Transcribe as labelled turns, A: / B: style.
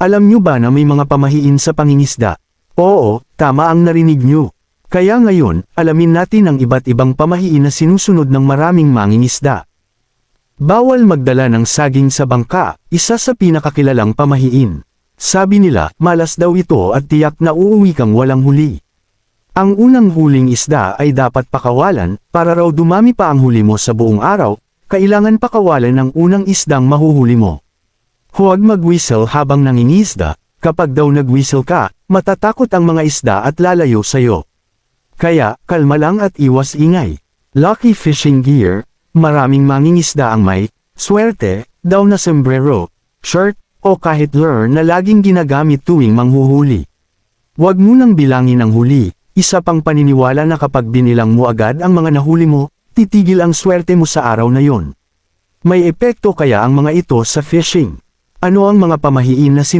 A: Alam nyo ba na may mga pamahiin sa pangingisda? Oo, tama ang narinig nyo. Kaya ngayon, alamin natin ang iba't ibang pamahiin na sinusunod ng maraming mangingisda. Bawal magdala ng saging sa bangka, isa sa pinakakilalang pamahiin. Sabi nila, malas daw ito at tiyak na uuwi kang walang huli. Ang unang huling isda ay dapat pakawalan, para raw dumami pa ang huli mo sa buong araw, kailangan pakawalan ang unang isdang mahuhuli mo. Huwag mag-whistle habang nangingisda, kapag daw nag-whistle ka, matatakot ang mga isda at lalayo sayo. Kaya, kalma lang at iwas ingay. Lucky fishing gear, maraming mangingisda ang may, swerte, daw na sombrero, shirt, o kahit lure na laging ginagamit tuwing manghuhuli. Huwag munang bilangin ang huli, isa pang paniniwala na kapag binilang mo agad ang mga nahuli mo, titigil ang swerte mo sa araw na yon. May epekto kaya ang mga ito sa fishing. Ano ang mga pamahiin na sinu